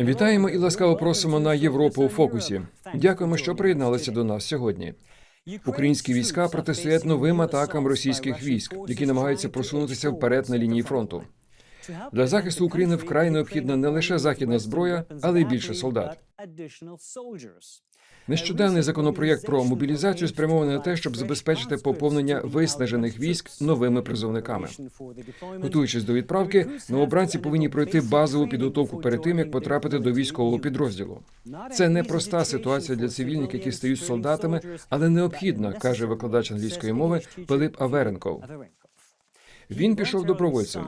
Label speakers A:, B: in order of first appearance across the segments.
A: Вітаємо і ласкаво просимо на Європу у фокусі. Дякуємо, що приєдналися до нас сьогодні. Українські війська протистоять новим атакам російських військ, які намагаються просунутися вперед на лінії фронту. Для захисту України вкрай необхідна не лише західна зброя, але й більше солдат. Нещодавний законопроєкт про мобілізацію спрямований на те, щоб забезпечити поповнення виснажених військ новими призовниками. Готуючись до відправки, новобранці повинні пройти базову підготовку перед тим, як потрапити до військового підрозділу. Це непроста ситуація для цивільних, які стають солдатами, але необхідна, каже викладач англійської мови Пилип Аверенков. Він пішов добровольцем.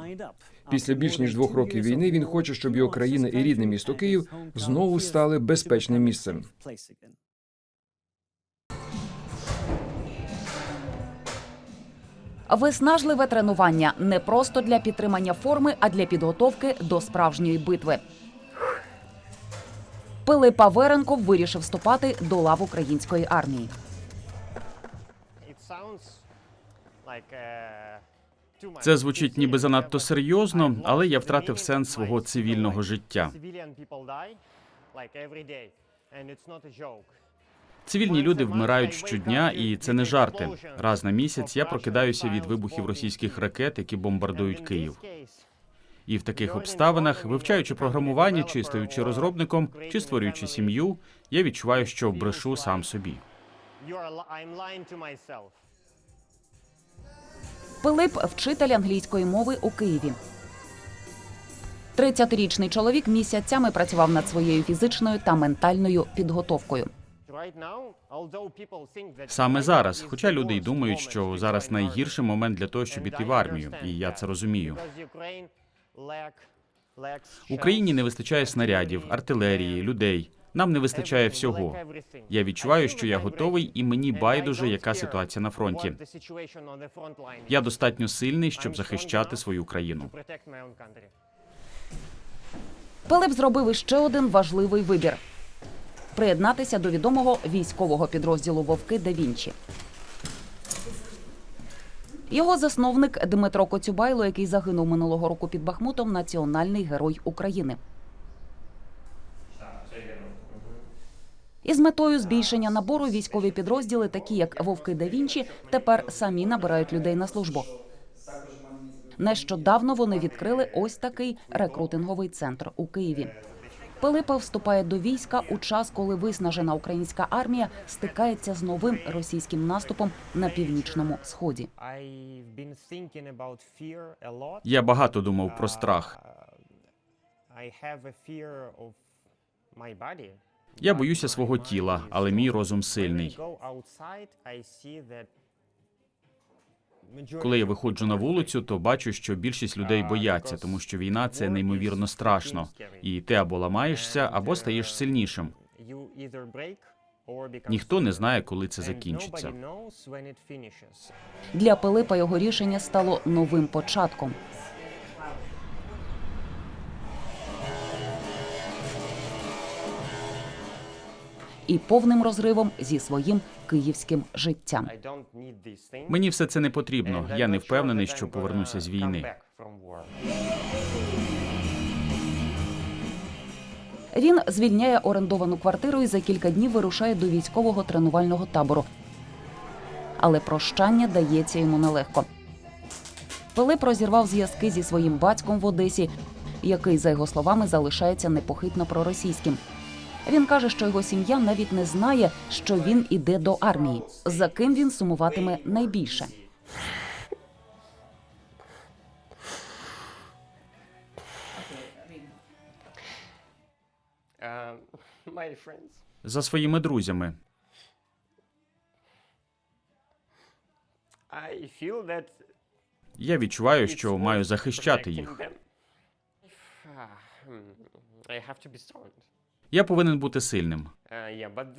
A: Після більш ніж двох років війни він хоче, щоб його країна і рідне місто Київ знову стали безпечним місцем.
B: Виснажливе тренування не просто для підтримання форми, а для підготовки до справжньої битви. Пилип Аверенков вирішив вступати до лав української армії.
C: Це звучить ніби занадто серйозно, але я втратив сенс свого цивільного життя. Цивільні люди вмирають щодня, і це не жарти. Раз на місяць я прокидаюся від вибухів російських ракет, які бомбардують Київ. І в таких обставинах, вивчаючи програмування, чи стаючи розробником, чи створюючи сім'ю, я відчуваю, що брешу сам собі.
B: Пилип вчитель англійської мови у Києві. 30-річний чоловік місяцями працював над своєю фізичною та ментальною підготовкою.
C: Саме зараз, хоча люди й думають, що зараз найгірший момент для того, щоб іти в армію, і я це розумію. Україні не вистачає снарядів, артилерії, людей. Нам не вистачає всього. Я відчуваю, що я готовий, і мені байдуже, яка ситуація на фронті. Я достатньо сильний, щоб захищати свою країну.
B: Пилип зробив іще один важливий вибір: приєднатися до відомого військового підрозділу Вовки да. Його засновник Дмитро Коцюбайло, який загинув минулого року під Бахмутом, національний герой України. Із метою збільшення набору військові підрозділи, такі як Вовки да Вінчі, тепер самі набирають людей на службу. Нещодавно вони відкрили ось такий рекрутинговий центр у Києві. Пилипа вступає до війська у час, коли виснажена українська армія стикається з новим російським наступом на північному сході.
C: Я багато думав про страх. Я боюся свого тіла, але мій розум сильний. Коли я виходжу на вулицю, то бачу, що більшість людей бояться, тому що війна це неймовірно страшно, і ти або ламаєшся, або стаєш сильнішим. Ніхто не знає, коли це закінчиться.
B: Для Пилипа його рішення стало новим початком. І повним розривом зі своїм київським життям.
C: Мені все це не потрібно. Я не впевнений, що повернуся з війни.
B: Він звільняє орендовану квартиру і за кілька днів вирушає до військового тренувального табору. Але прощання дається йому нелегко. Пилип розірвав зв'язки зі своїм батьком в Одесі, який, за його словами, залишається непохитно проросійським. Він каже, що його сім'я навіть не знає, що він іде до армії, за ким він сумуватиме найбільше.
C: За своїми друзями. Я відчуваю, що маю захищати їх. Я повинен бути сильним.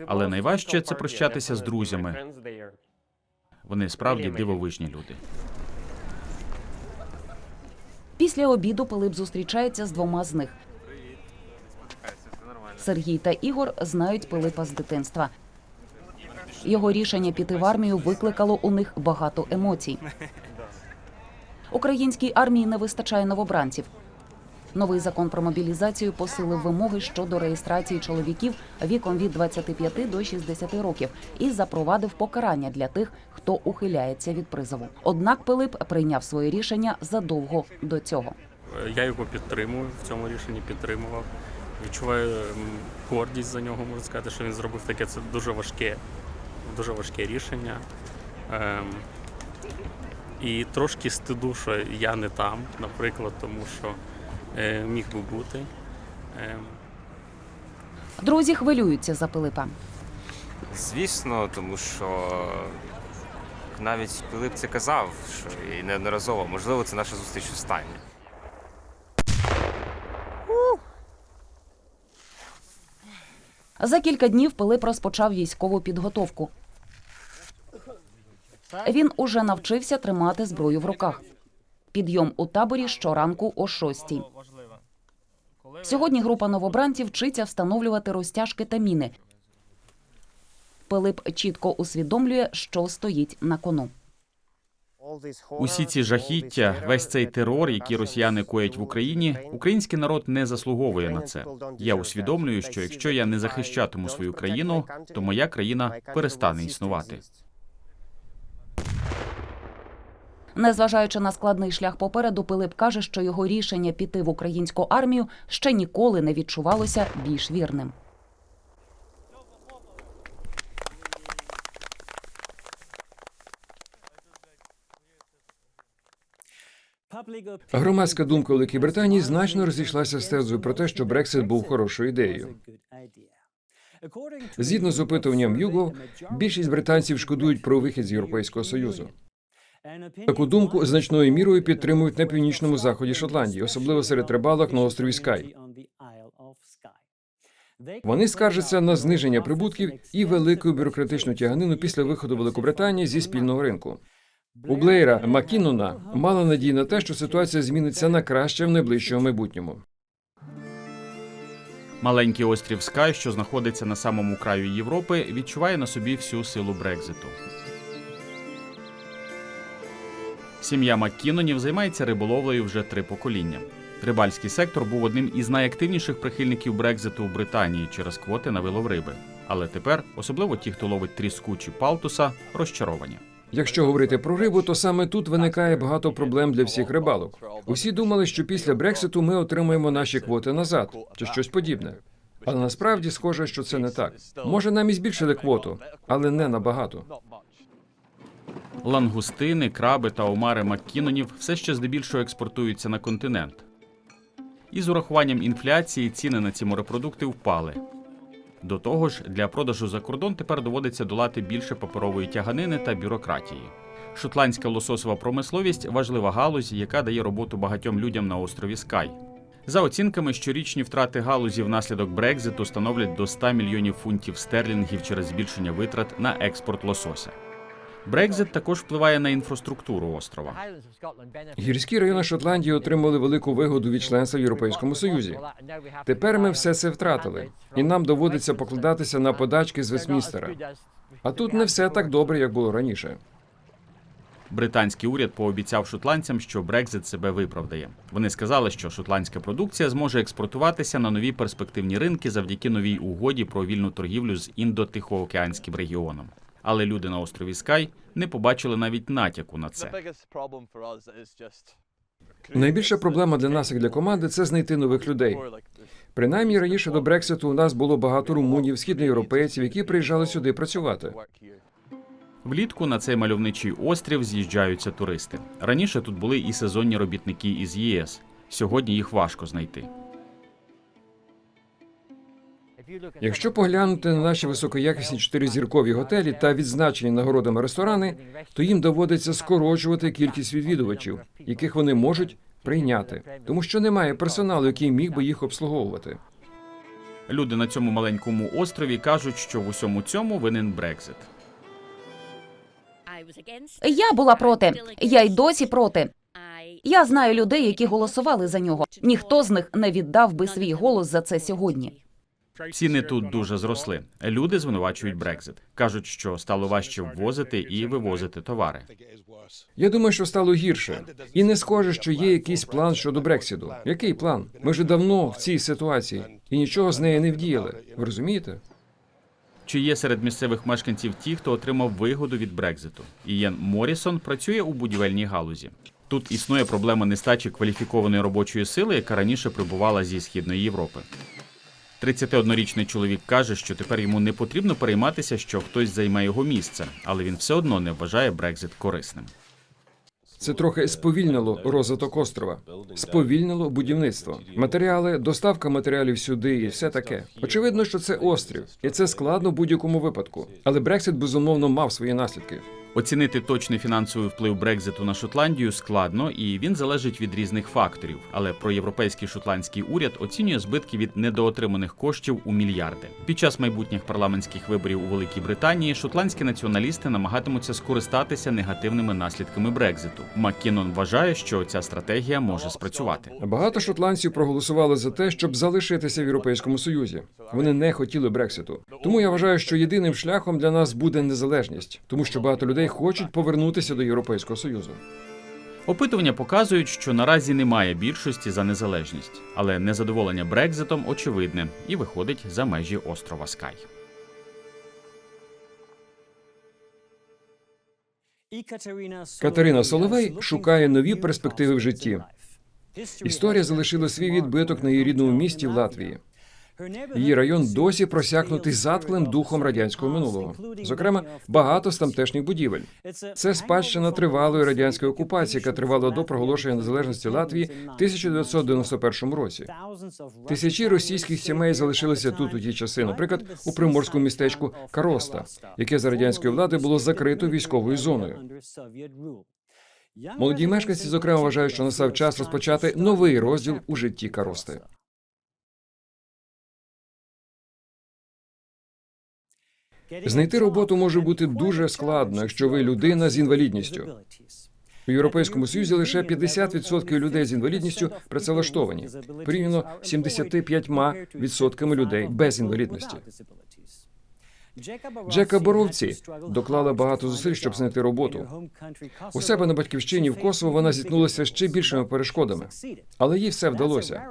D: Але найважче це прощатися з друзями.
C: Вони справді дивовижні люди.
B: Після обіду Пилип зустрічається з двома з них. Сергій та Ігор знають Пилипа з дитинства. Його рішення піти в армію викликало у них багато емоцій. Українській армії не вистачає новобранців. Новий закон про мобілізацію посилив вимоги щодо реєстрації чоловіків віком від 25 до 60 років і запровадив покарання для тих, хто ухиляється від призову. Однак Пилип прийняв своє рішення задовго до цього.
E: Я його підтримую в цьому рішенні підтримував. Відчуваю гордість за нього, можу сказати, що він зробив таке. Це дуже важке, дуже важке рішення. Ем, і трошки стиду, що я не там, наприклад, тому що міг би бути. Ем,
B: Друзі хвилюються за Пилипа.
F: Звісно, тому що навіть Пилип це казав, що і неодноразово, можливо, це наша зустріч остання.
B: За кілька днів Пилип розпочав військову підготовку. Він уже навчився тримати зброю в руках. Підйом у таборі щоранку о шостій. Сьогодні група новобранців вчиться встановлювати розтяжки та міни. Пилип чітко усвідомлює, що стоїть на кону.
C: Усі ці жахіття, весь цей терор, який росіяни коять в Україні, український народ не заслуговує на це. Я усвідомлюю, що якщо я не захищатиму свою країну, то моя країна перестане існувати.
B: Незважаючи на складний шлях попереду, Пилип каже, що його рішення піти в українську армію ще ніколи не відчувалося більш вірним.
A: Громадська думка у Великій Британії значно розійшлася з тезою про те, що Брексит був хорошою ідеєю. Згідно з опитуванням YouGov, більшість британців шкодують про вихід з Європейського союзу. Таку думку значною мірою підтримують на північному заході Шотландії, особливо серед рибалок на острові Скай. Вони скаржаться на зниження прибутків і велику бюрократичну тяганину після виходу Великобританії зі спільного ринку. У Блеєра Маккінона мала надії на те, що ситуація зміниться на краще в найближчому майбутньому.
C: Маленький острів Скай, що знаходиться на самому краю Європи, відчуває на собі всю силу Брекзиту. Сім'я Маккінонів займається риболовлею вже три покоління. Рибальський сектор був одним із найактивніших прихильників Брекзиту у Британії через квоти на вилов риби. Але тепер, особливо ті, хто ловить тріску чи палтуса, розчаровані.
A: Якщо говорити про рибу, то саме тут виникає багато проблем для всіх рибалок. Усі думали, що після Брекситу ми отримаємо наші квоти назад чи щось подібне. Але насправді схоже, що це не так. Може, нам і збільшили квоту, але не набагато.
C: Лангустини, краби та омари Маккінонів все ще здебільшого експортуються на континент. І з урахуванням інфляції ціни на ці морепродукти впали. До того ж, для продажу за кордон тепер доводиться долати більше паперової тяганини та бюрократії. Шотландська лососова промисловість важлива галузь, яка дає роботу багатьом людям на острові Скай. За оцінками, щорічні втрати галузі внаслідок Брекзиту становлять до 100 мільйонів фунтів стерлінгів через збільшення витрат на експорт лосося. Брекзит також впливає на інфраструктуру острова.
A: Гірські райони Шотландії отримали велику вигоду від членства в Європейському Союзі. Тепер ми все це втратили, і нам доводиться покладатися на подачки з Вестмістера. А тут не все так добре, як було раніше.
C: Британський уряд пообіцяв шотландцям, що Брекзит себе виправдає. Вони сказали, що шотландська продукція зможе експортуватися на нові перспективні ринки завдяки новій угоді про вільну торгівлю з індо-тихоокеанським регіоном. Але люди на острові Скай не побачили навіть натяку на це.
A: Найбільша проблема для нас, як для команди, це знайти нових людей. Принаймні раніше до Брекситу у нас було багато румунів, східноєвропейців, які приїжджали сюди працювати.
C: Влітку на цей мальовничий острів з'їжджаються туристи. Раніше тут були і сезонні робітники із ЄС. Сьогодні їх важко знайти.
A: Якщо поглянути на наші високоякісні чотиризіркові готелі та відзначені нагородами ресторани, то їм доводиться скорочувати кількість відвідувачів, яких вони можуть прийняти, тому що немає персоналу, який міг би їх обслуговувати.
C: Люди на цьому маленькому острові кажуть, що в усьому цьому винен Брекзит.
B: Я була проти. Я й досі проти. Я знаю людей, які голосували за нього. Ніхто з них не віддав би свій голос за це сьогодні.
C: Ціни тут дуже зросли. Люди звинувачують Брекзит. кажуть, що стало важче ввозити і вивозити товари.
A: Я думаю, що стало гірше, і не схоже, що є якийсь план щодо Брексіду. Який план? Ми вже давно в цій ситуації і нічого з неї не вдіяли. Ви розумієте?
C: Чи є серед місцевих мешканців ті, хто отримав вигоду від Брекзиту? Ієн Морісон працює у будівельній галузі. Тут існує проблема нестачі кваліфікованої робочої сили, яка раніше прибувала зі східної Європи. 31-річний чоловік каже, що тепер йому не потрібно перейматися, що хтось займе його місце, але він все одно не вважає Брекзит корисним.
A: Це трохи сповільнило розвиток острова, сповільнило будівництво, матеріали, доставка матеріалів сюди і все таке. Очевидно, що це острів, і це складно в будь-якому випадку. Але Брексит безумовно мав свої наслідки.
C: Оцінити точний фінансовий вплив Брекзиту на Шотландію складно, і він залежить від різних факторів. Але проєвропейський шотландський уряд оцінює збитки від недоотриманих коштів у мільярди. Під час майбутніх парламентських виборів у Великій Британії шотландські націоналісти намагатимуться скористатися негативними наслідками Брекзиту. Маккінон вважає, що ця стратегія може спрацювати.
A: Багато шотландців проголосували за те, щоб залишитися в Європейському Союзі. Вони не хотіли Брекситу. Тому я вважаю, що єдиним шляхом для нас буде незалежність, тому що багато людей хочуть повернутися до Європейського Союзу.
C: Опитування показують, що наразі немає більшості за незалежність, але незадоволення Брекзитом очевидне і виходить за межі острова Скай.
A: Катерина Соловей шукає нові перспективи в житті. Історія залишила свій відбиток на її рідному місті в Латвії. Її район досі просякнутий затклим духом радянського минулого, зокрема, багато з тамтешніх будівель. Це спадщина тривалої радянської окупації, яка тривала до проголошення незалежності Латвії в 1991 році. Тисячі російських сімей залишилися тут у ті часи, наприклад, у приморському містечку Кароста, яке за радянської влади було закрито військовою зоною. Молоді мешканці, зокрема, вважають, що настав час розпочати новий розділ у житті Карости. Знайти роботу може бути дуже складно, якщо ви людина з інвалідністю. У Європейському Союзі лише 50% людей з інвалідністю працевлаштовані, порівняно з 75% людей без інвалідності. Джека Боровці доклала багато зусиль, щоб знайти роботу. У себе на батьківщині в Косово вона зіткнулася ще більшими перешкодами, але їй все вдалося.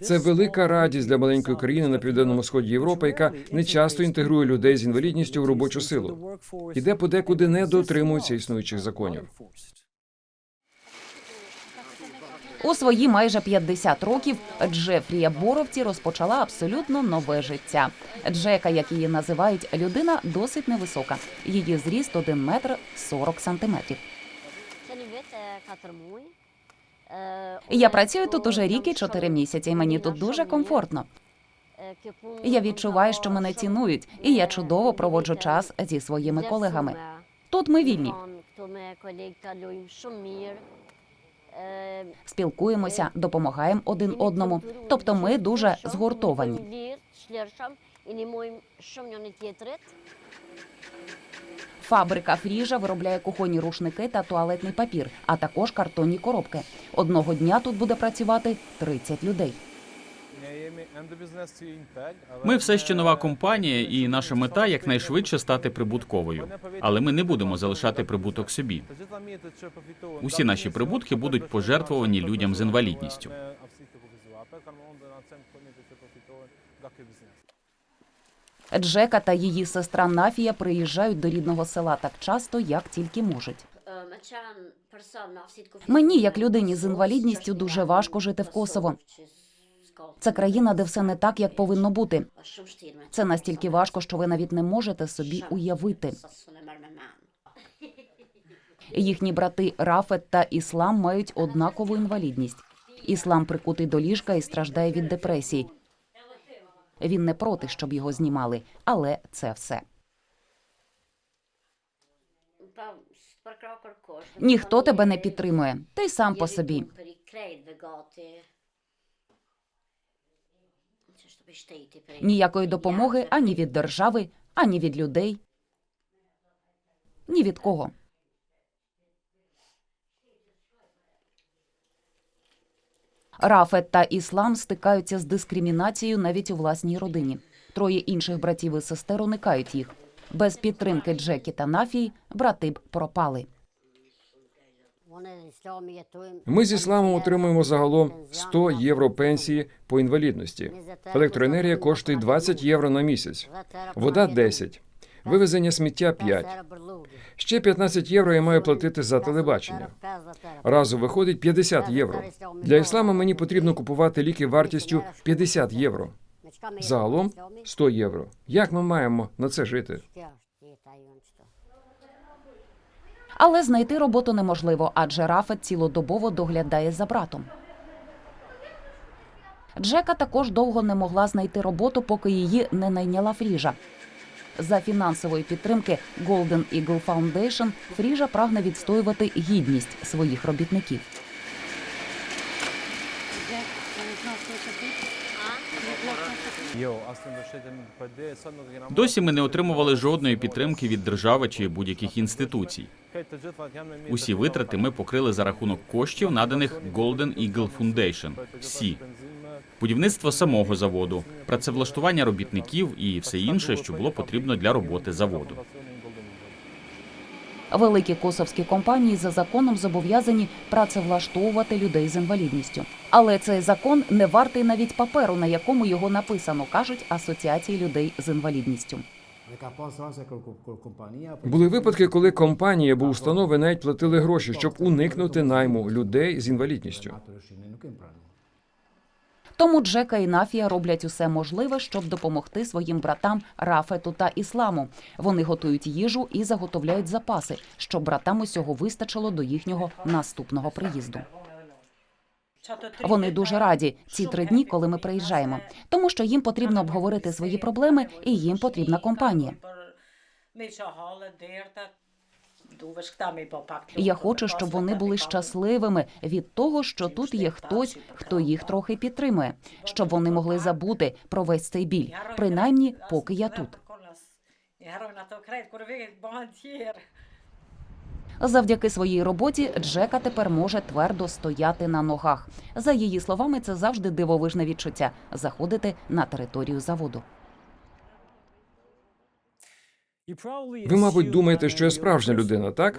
A: Це велика радість для маленької країни на південному сході Європи, яка не часто інтегрує людей з інвалідністю в робочу силу і де подекуди не дотримуються існуючих законів.
B: У свої майже 50 років Джефрія Боровці розпочала абсолютно нове життя. Джека, як її називають, людина досить невисока. Її зріст 1 метр 40 сантиметрів. Я працюю тут уже рік і 4 місяці. і Мені тут дуже комфортно. Я відчуваю, що мене цінують, і я чудово проводжу час зі своїми колегами. Тут ми вільні, спілкуємося, допомагаємо один одному. Тобто ми дуже згуртовані. Фабрика Фріжа виробляє кухонні рушники та туалетний папір, а також картонні коробки. Одного дня тут буде працювати 30 людей.
C: Ми все ще нова компанія, і наша мета якнайшвидше стати прибутковою. Але ми не будемо залишати прибуток собі. Усі наші прибутки будуть пожертвовані людям з інвалідністю.
B: Джека та її сестра Нафія приїжджають до рідного села так часто, як тільки можуть.
G: Мені, як людині з інвалідністю, дуже важко жити в Косово.
B: Це країна, де все не так, як повинно бути. Це настільки важко, що ви навіть не можете собі уявити. Їхні брати Рафет та Іслам мають однакову інвалідність. Іслам прикутий до ліжка і страждає від депресії. Він не проти, щоб його знімали, але це все.
G: Ніхто тебе не підтримує. Ти сам по собі.
B: Ніякої допомоги ані від держави, ані від людей, ні від кого. Рафет та іслам стикаються з дискримінацією навіть у власній родині. Троє інших братів і сестер уникають їх. Без підтримки Джекі та Нафії брати б пропали.
A: Ми з ісламом отримуємо загалом 100 євро пенсії по інвалідності. Електроенергія коштує 20 євро на місяць, вода 10, вивезення сміття 5. Ще 15 євро я маю платити за телебачення. Разом виходить 50 євро. Для ісламу мені потрібно купувати ліки вартістю 50 євро. Загалом 100 євро. Як ми маємо на це жити?
B: Але знайти роботу неможливо, адже Рафет цілодобово доглядає за братом. Джека також довго не могла знайти роботу, поки її не найняла Фріжа. За фінансової підтримки Golden Eagle Foundation Фріжа прагне відстоювати гідність своїх робітників.
C: Досі ми не отримували жодної підтримки від держави чи будь-яких інституцій. Усі витрати ми покрили за рахунок коштів, наданих Golden Eagle Foundation. Всі будівництво самого заводу, працевлаштування робітників і все інше, що було потрібно для роботи заводу.
B: Великі косовські компанії за законом зобов'язані працевлаштовувати людей з інвалідністю. Але цей закон не вартий навіть паперу, на якому його написано, кажуть асоціації людей з інвалідністю.
A: Були випадки, коли компанії або установи навіть платили гроші, щоб уникнути найму людей з інвалідністю.
B: Тому Джека і Нафія роблять усе можливе, щоб допомогти своїм братам Рафету та Ісламу. Вони готують їжу і заготовляють запаси, щоб братам усього вистачило до їхнього наступного приїзду. Вони дуже раді ці три дні, коли ми приїжджаємо, тому що їм потрібно обговорити свої проблеми, і їм потрібна компанія. Я хочу, щоб вони були щасливими від того, що тут є хтось, хто їх трохи підтримує, щоб вони могли забути про весь цей біль, принаймні, поки я тут. Завдяки своїй роботі Джека тепер може твердо стояти на ногах. За її словами, це завжди дивовижне відчуття заходити на територію заводу.
A: Ви, мабуть, думаєте, що я справжня людина, так?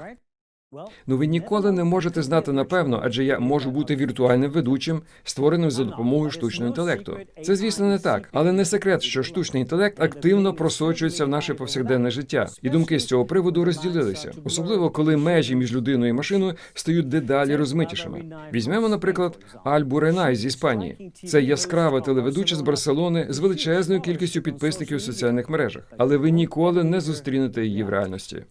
A: Ну ви ніколи не можете знати напевно, адже я можу бути віртуальним ведучим, створеним за допомогою штучного інтелекту. Це, звісно, не так, але не секрет, що штучний інтелект активно просочується в наше повсякденне життя, і думки з цього приводу розділилися, особливо коли межі між людиною і машиною стають дедалі розмитішими. Візьмемо, наприклад, Альбу Ренай з Іспанії. Це яскрава телеведуча з Барселони з величезною кількістю підписників у соціальних мережах, але ви ніколи не зустрінете її в реальності.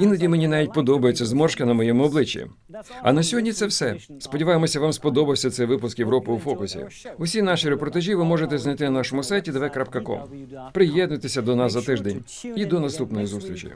A: Іноді мені навіть подобається зморшка на моєму обличчі. А на сьогодні це все. Сподіваємося, вам сподобався цей випуск Європи у фокусі. Усі наші репортажі ви можете знайти на нашому сайті dv.com. Приєднуйтеся до нас за тиждень і до наступної зустрічі.